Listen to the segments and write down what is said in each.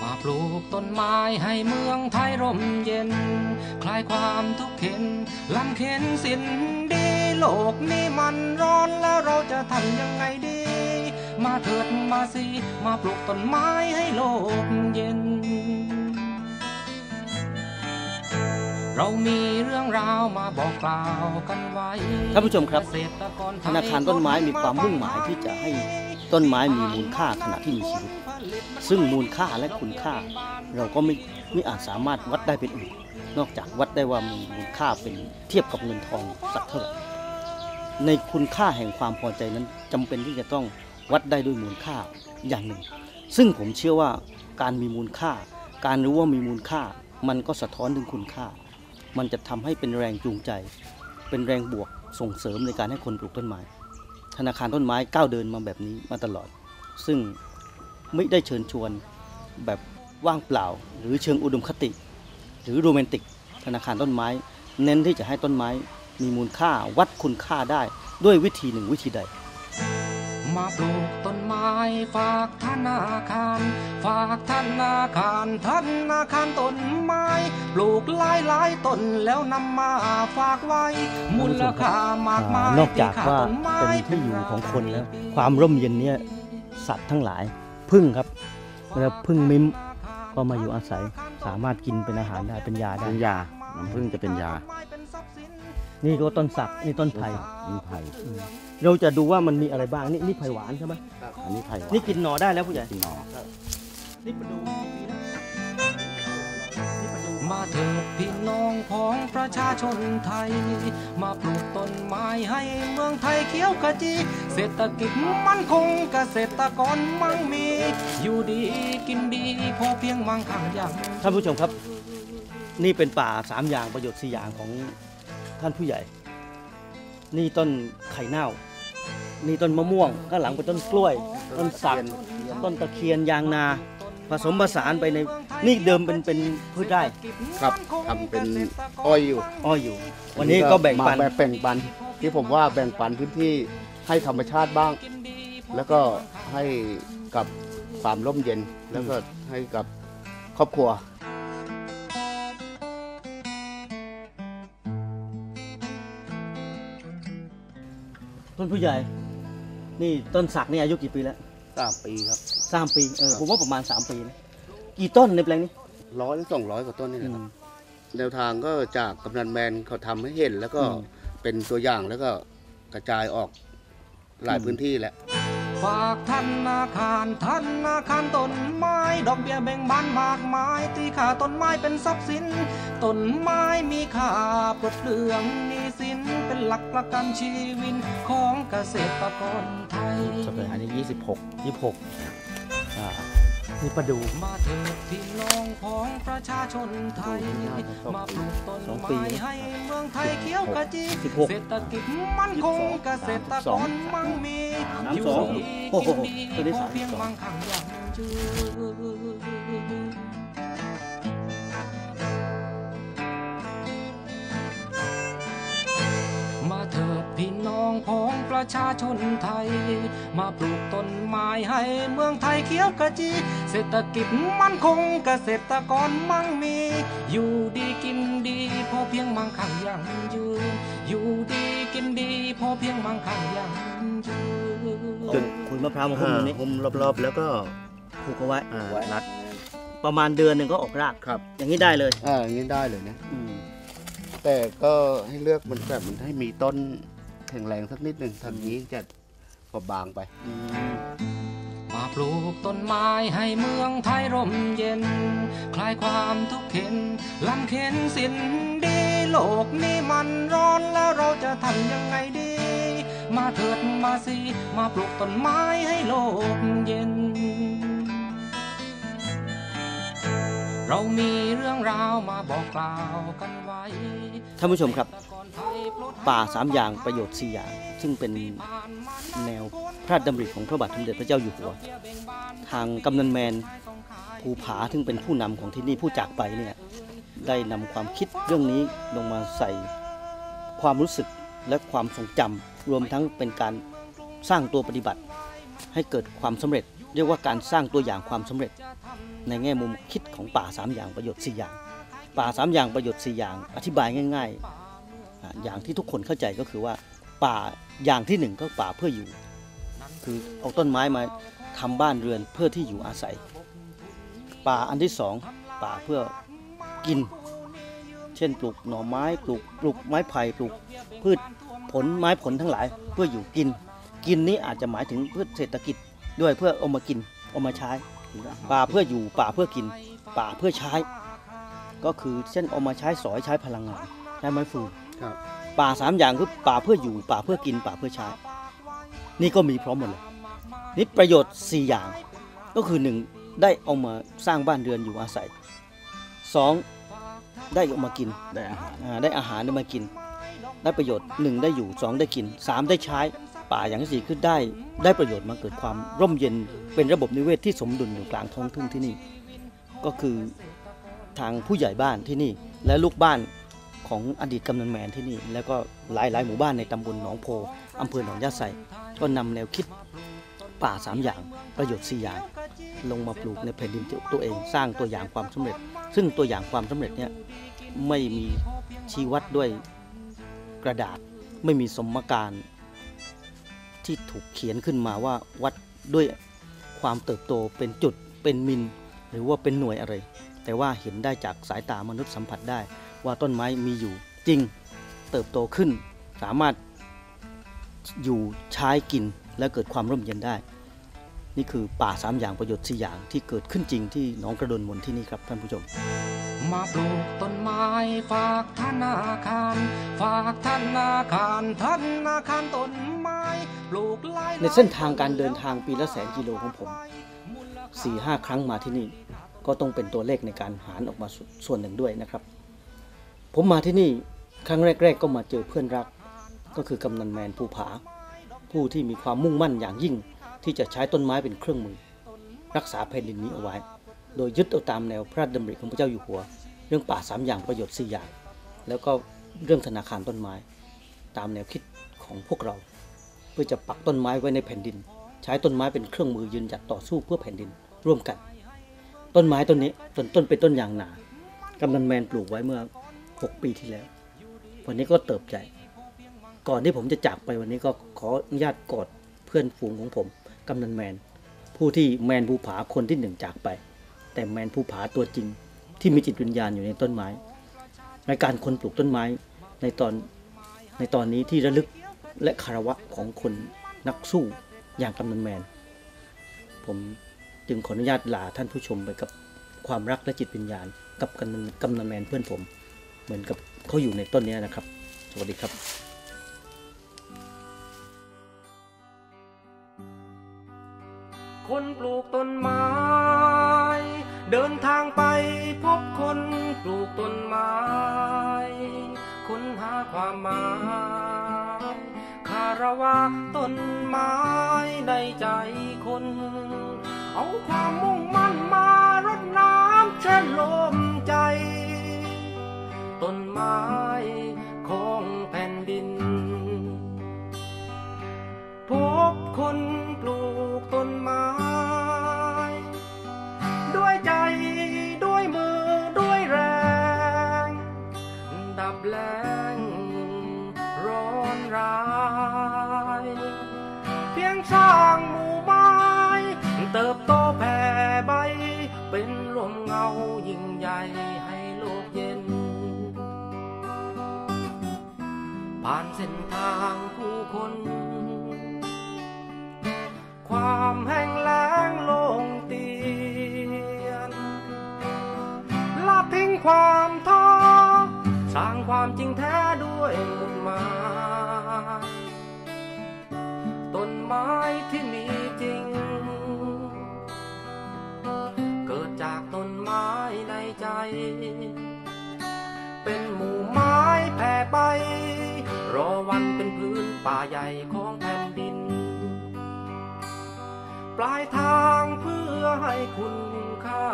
มาปลูกต้นไม้ให้เมืองไทยร่มเย็น คลายความทุกข์เข็นลำเข็นสินดีโลกนี้มันร้อนแล้วเราจะทำยังไงดี มาเถิดมาสิ มาปลูกต้นไม้ให้โลกเย็น เรามีเรื่องราวมาบอกกล่าวกันไว้ท่านผู้ชมครับเกษตรกรไทธนาคารต้นไม้มีความมุ่งหมายที่จะให้ต้นไม้มีมูลค่าขณะที่มีชีวิต ซึ่งมูลค่าและคุณค่า เราก็ไม่ไม่อาจสามารถวัดได้เป็นอื่น นอกจากวัดได้ว่ามีมูลค่าเป็นเทียบกับเงินทองสักเท่าไหร่ในคุณค่าแห่งความพอใจนั้นจำเป็นที่จะต้องวัดได้ด้วยมูลค่าอย่างหนึ่ง ซึ่งผมเชื่อว่าการมีมูลค่า การรู้ว่ามีมูลค่า มันก็สะท้อนถึงคุณค่า มันจะทำให้เป็นแรงจูงใจ เป็นแรงบวกส่งเสริมในการให้คนปลูกต้นไม้ ธนาคารต้นไม้ก้าวเดินมาแบบนี้มาตลอด ซึ่งไม่ได้เชิญชวนแบบว่างเปล่า หรือเชิงอุดมคติ หรือโรแมนติก ธนาคารต้นไม้ เน้นที่จะให้ต้นไม้ มีมูลค่าวัดคุณค่าได้ด้วยวิธีหนึ่งวิธีใด มาปลูกต้นไม้ฝากธนาคาร ฝากธนาคารธนาคารต้นไม้ ปลูกหลายหลายๆต้นแล้วนำมาฝากไว้ มูลค่ามากมายนอกจากว่าต้นไม้เป็นที่อยู่ของคนแล้ว ความร่มเย็นเนี่ยสัตว์ทั้งหลายพึ่งครับแล้วพึ่งมิ้มก็มาอยู่อาศัยสามารถกินเป็นอาหารได้เป็นยาได้เป็นยาน้ำผึ้งจะเป็นยา นี่ก็ต้นสักนี่ต้นไผ่มีไผ่ เราจะดูว่ามันมีอะไรบ้างนี่นี่ไผ่หวานใช่ไหมอันนี้ไผ่หวานี่กินหน่อได้แล้วผู้ใหญ่กินหนอนี่ประดูมีนะนี่ประดูมาเถิดพี่น้องของประชาชนไทย มาปลูกต้นไม้ให้เมืองไทยเขียวขจี เศรษฐกิจมั่นคงเกษตรกรมั่งมี อยู่ดีกินดีพอเพียงมั่งคั่งอย่างท่านผู้ชมครับ นี่เป็นป่าสามอย่างประโยชน์สี่อย่างของท่านผู้ใหญ่ นี่ต้นไข่เน่า นี่ต้นมะม่วงข้างหลังเป็นต้นกล้วย ต้นสักต้นตะเคียนยางนา ผสมผสานไปในนี่เดิมเป็นเป็นพืชไร่ครับทำเป็นอ้อยอยู่อ้อยอยู่ วันนี้ก็แบ่งปันมาแบ่งปันที่ผมว่าแบ่งปันพื้นที่ให้ธรรมชาติบ้าง แล้วก็ให้กับความร่มเย็นแล้วก็ให้กับครอบครัวต้นผู้ใหญ่ นี่ต้นสักนี่อายุกี่ปีแล้วสามปีครับสามปีเออผมว่าประมาณสามปีนะกี่ต้นในแปลงนี้ร้อยสองร้อยกว่าต้นนี่แหอืละครับมแนวทางก็จากกำนันแมนเขาทำให้เห็น แล้วก็อืมเป็นตัวอย่างแล้วก็กระจายออกหลายอืมพื้นที่แล้ว ฝากธนาคารธนาคารต้นไม้ ดอกเบี้ยแบ่งบานมากมายตีค่าต้นไม้เป็นทรัพย์สินต้นไม้มีค่าปลดเปลืองนี้สินเป็นหลักประกันชีวิตของเกษตรกรไทยจะเป็นอันนี้ 26 26อ่า นี่ประดูมาเถิดพี่น้องของประชาชนไทย มาปลูกต้นสองปีไม้ให้เมืองไทยเขียวขจีสิบหกเศรษฐกิจมั่นคงเกษตรกรมั่งมีสามอยู่สองดีโอ้โหกินตัวนี้ดีพอสามเพียงสองมั่งคั่งอย่างยืน ของประชาชนไทย มาปลูกต้นไม้ให้เมืองไทยเขียวขจี เศรษฐกิจมั่นคงเกษตรกรมั่งมี อยู่ดีกินดีพอเพียงมั่งคั่งอย่างยืน อยู่ดีกินดีพอเพียงมั่งคั่งอย่างยืนจนขุยมะพร้าวมาหุ้มตรงนี้หุ้มรอบๆ แล้วก็ผูกเอาไว้อ่ารัดประมาณเดือนหนึ่งก็ออกรากครับ อย่างนี้ได้เลยอ่าอย่างนี้ได้เลยนะอืมแต่ก็ให้เลือกมันแบบมันให้มีต้น แข็งแรงสักนิดหนึ่งทางนี้จะพอบางไปอืมมาปลูกต้นไม้ให้เมืองไทยร่มเย็น คลายความทุกข์เข็นลำเข็นสิ้นดี โลกนี้มันร้อนแล้วเราจะทำยังไงดี มาเถิดมาสิ มาปลูกต้นไม้ให้โลกเย็น เรามีเรื่องราวมาบอกกล่าวกันไว้ท่านผู้ชมครับ ป่าสามอย่างประโยชน์สี่อย่าง ซึ่งเป็นแนวพระราชดำริของพระบาทสมเด็จพระเจ้าอยู่หัว ทางกำนันแมนภูผาซึ่งเป็นผู้นำของที่นี่ผู้จากไปเนี่ยได้นำความคิดเรื่องนี้ลงมาใส่ความรู้สึกและความทรงจำรวมทั้งเป็นการสร้างตัวปฏิบัติให้เกิดความสำเร็จ เรียกว่าการสร้างตัวอย่างความสำเร็จ ในแง่มุมคิดของป่าสามอย่างประโยชน์สี่อย่าง ป่าสามอย่างประโยชน์สี่อย่าง อธิบายง่าย ๆ อย่างที่ทุกคนเข้าใจก็คือว่าป่าอย่างที่หนึ่งก็ป่าเพื่ออยู่ คือเอาต้นไม้มาทำบ้านเรือนเพื่อที่อยู่อาศัย ป่าอันที่สองป่าเพื่อกิน เช่นปลูกหน่อไม้ปลูกปลูกไม้ไผ่ปลูกพืชผลไม้ผลทั้งหลายเพื่ออยู่กิน กินนี้อาจจะหมายถึงพืชเศรษฐกิจ ด้วยเพื่อเอามากินเอามาใช้ป่าเพื่ออยู่ป่าเพื่อกิน ป่าเพื่อใช้ ก็คือเช่นเอามาใช้สอยใช้พลังงานใช้ไม้ฟืนครับป่าสามอย่างคือป่าเพื่ออยู่ ป่าเพื่อกิน ป่าเพื่อใช้ นี่ก็มีพร้อมหมดเลยนี่ประโยชน์สี่อย่าง ก็คือหนึ่งได้เอามาสร้างบ้านเรือนอยู่อาศัยสองได้เอามากินได้อาหารอ่าได้อาหารได้มากิน ได้ประโยชน์หนึ่งได้อยู่สองได้กินสามได้ใช้ ป่าอย่างที่สี่คือได้ ได้ประโยชน์มาเกิดความร่มเย็นเป็นระบบนิเวศที่สมดุลอยู่กลางท้องทุ่งที่นี่ ก็คือทางผู้ใหญ่บ้านที่นี่ และลูกบ้านของอดีตกำนันแมนที่นี่ แล้วก็หลายหลายๆหมู่บ้านในตำบลหนองโพอำเภอหนองยาไซก็นำแนวคิดป่าสามอย่างประโยชน์สี่อย่าง ลงมาปลูกในแผ่นดินตัวเองสร้างตัวอย่างความสำเร็จ ซึ่งตัวอย่างความสำเร็จเนี่ยไม่มีชี้วัดด้วยกระดาษไม่มีสมการ ที่ถูกเขียนขึ้นมาว่าวัดด้วยความเติบโตเป็นจุดเป็นมิลหรือว่าเป็นหน่วยอะไร แต่ว่าเห็นได้จากสายตามนุษย์สัมผัสได้ ว่าต้นไม้มีอยู่จริงเติบโตขึ้น สามารถอยู่ใช้กินและเกิดความร่มเย็นได้ นี่คือป่าสามอย่างประโยชน์สี่อย่างที่เกิดขึ้นจริงที่หนองกระโดนมนที่นี่ครับท่านผู้ชม มาปลูกต้นไม้ฝากธนาคาร ฝากธนาคารธนาคารต้น ในเส้นทางการเดินทางปีละแสนกิโลของผม4ี่ห้าครั้งมาที่นี่ ก็ต้องเป็นตัวเลขในการหารออกมาส่วนหนึ่งด้วยนะครับ ผมมาที่นี่ครั้งแรก ๆ ก็มาเจอเพื่อนรัก ก็คือกำนันแมนภูผา ผู้ที่มีความมุ่งมั่นอย่างยิ่ง ที่จะใช้ต้นไม้เป็นเครื่องมือ รักษาแผ่นดินนี้เอาไว้ โดยยึดเอาตามแนวพระราชดำริของพระเจ้าอยู่หัว เรื่องป่าสามอย่างประโยชน์สี่อย่าง แล้วก็เรื่องธนาคารต้นไม้ ตามแนวคิดของพวกเรา พื่อจะปักต้นไม้ไว้ในแผ่นดิน ใช้ต้นไม้เป็นเครื่องมือยืนหยัดต่อสู้เพื่อแผ่นดินร่วมกัน ต้นไม้ต้นนี้ต้นต้นเป็นต้นยางนากำนันแมนปลูกไว้เมื่อ 6 ปีที่แล้ว วันนี้ก็เติบใหญ่ก่อนที่ผมจะจากไปวันนี้ก็ขออนุญาตกอดเพื่อนฝูงของผมกำนันแมน ผู้ที่แมนภูผาคนที่หนึ่งจากไป แต่แมนภูผาตัวจริง ที่มีจิตวิญญาณอยู่ในต้นไม้ในการคนปลูกต้นไม้ในตอนในตอนนี้ที่ระลึก และคารวะของคนนักสู้อย่างกำนันแมน ผมจึงขออนุญาตลาท่านผู้ชมไปกับความรักและจิตวิญญาณ กับกำนันกำนันแมนเพื่อนผม เหมือนกับเขาอยู่ในต้นนี้นะครับ สวัสดีครับคนปลูกต้นไม้ เดินทางไปพบคนปลูกต้นไม้ ค้นหาความหมาย คารวะต้นไม้ในใจคน เอาความมุ่งมั่นมารดน้ำเชิญลมใจ ต้นไม้ของแผ่นดิน พบคนปลูกต้นไม้ ด้วยใจด้วยมือด้วยแรง ดับแร สร้างหมู่ไม้เติบโตแผ่ใบ เป็นลมเงายิ่งใหญ่ให้โลกเย็น ผ่านเส้นทางผู้คน ความแห้งแล้งลงเตียนละทิ้งความท้อสร้างความจริงแท้ด้วย ป่าใหญ่ของแผ่นดิน ปลายทางเพื่อให้คุณค่า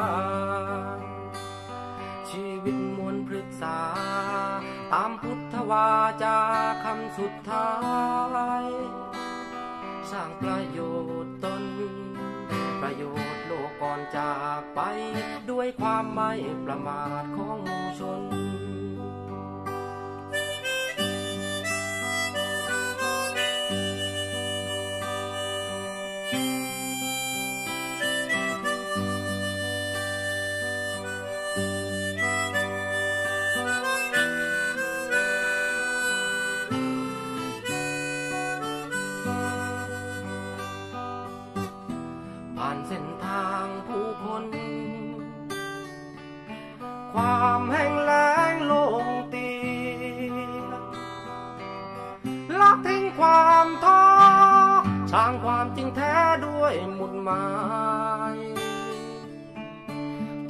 ชีวิตมวลพฤกษา ตามพุทธวาจาคำสุดท้าย สร้างประโยชน์ตน ประโยชน์โลกก่อนจากไป ด้วยความไม่ประมาทของ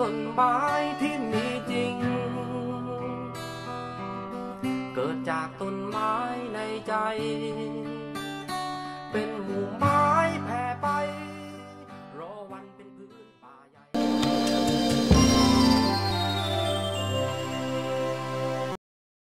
ต้นไม้ที่มีจริง เกิดจากต้นไม้ในใจ